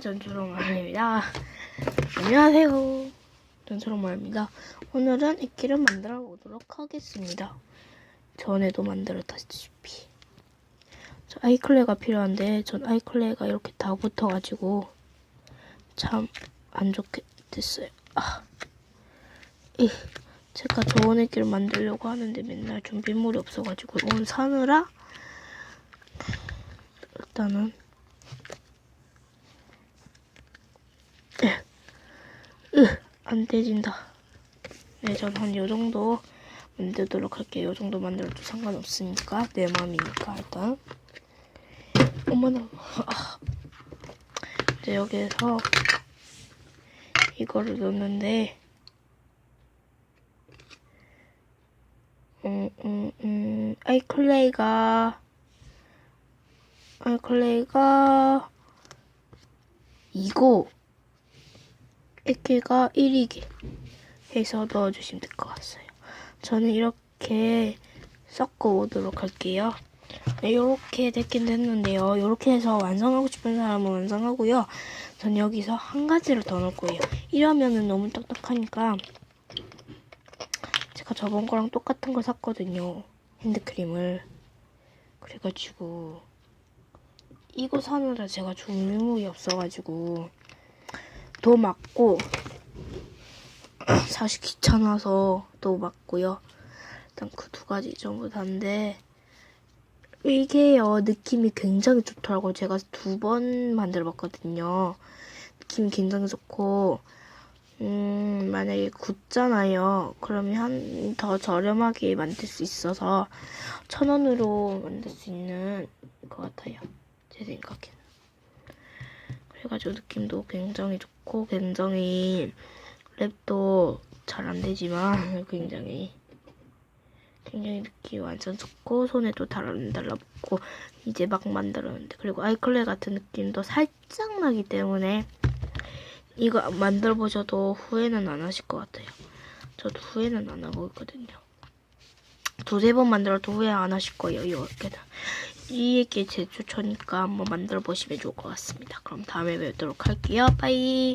전초롱마입니다. 안녕하세요. 전초롱마입니다. 오늘은 이끼를 만들어 보도록 하겠습니다. 전에도 만들었다시피. 저 아이클레가 필요한데 전 아이클레가 이렇게 다 붙어가지고 참 안 좋게 됐어요. 아, 이 제가 좋은 애기를 만들려고 하는데 맨날 준비물이 없어가지고 오늘 사느라 일단은 으, 안 떼진다. 네, 전한 요 정도 만들도록 할게요. 요 정도 만들어도 상관없으니까 내 마음이니까 일단. 어머나. 아. 이제 여기에서 이거를 넣는데. 음, 음, 음, 아이클레이가. 아이클레이가. 이거 액기가 1이게 해서 넣어주시면 될 것 같아요. 저는 이렇게 섞어 오도록 할게요. 네, 이렇게 됐긴 됐는데요. 이렇게 해서 완성하고 싶은 사람은 완성하고요. 전 여기서 한 가지를 더 넣을 거예요. 이러면은 너무 딱딱하니까 제가 저번 거랑 똑같은 걸 샀거든요. 핸드크림을. 그래가지고 이거 사느라 제가 준비물이 없어가지고 도 맞고 사실 귀찮아서 도 맞고요. 일단 그 두 가지 전부 다인데 이게요 느낌이 굉장히 좋더라고요. 제가 두 번 만들어봤거든요. 느낌이 굉장히 좋고 음 만약에 굳잖아요. 그러면 더 저렴하게 만들 수 있어서 천 원으로 만들 수 있는 것 같아요. 제 생각에는. 그래가지고 느낌도 굉장히 좋고 굉장히 랩도 잘 안 되지만 굉장히 굉장히 느낌이 완전 좋고 손에도 달라붙고 이제 막 만들었는데 그리고 아이클레 같은 느낌도 살짝 나기 때문에 이거 만들어 보셔도 후회는 안 하실 것 같아요. 저도 후회는 안 하고 있거든요. 두세 번 만들어도 후회 안 하실 거예요. 이 얘기 제 추천이니까 한번 만들어 보시면 좋을 것 같습니다. 그럼 다음에 뵙도록 할게요. 빠이.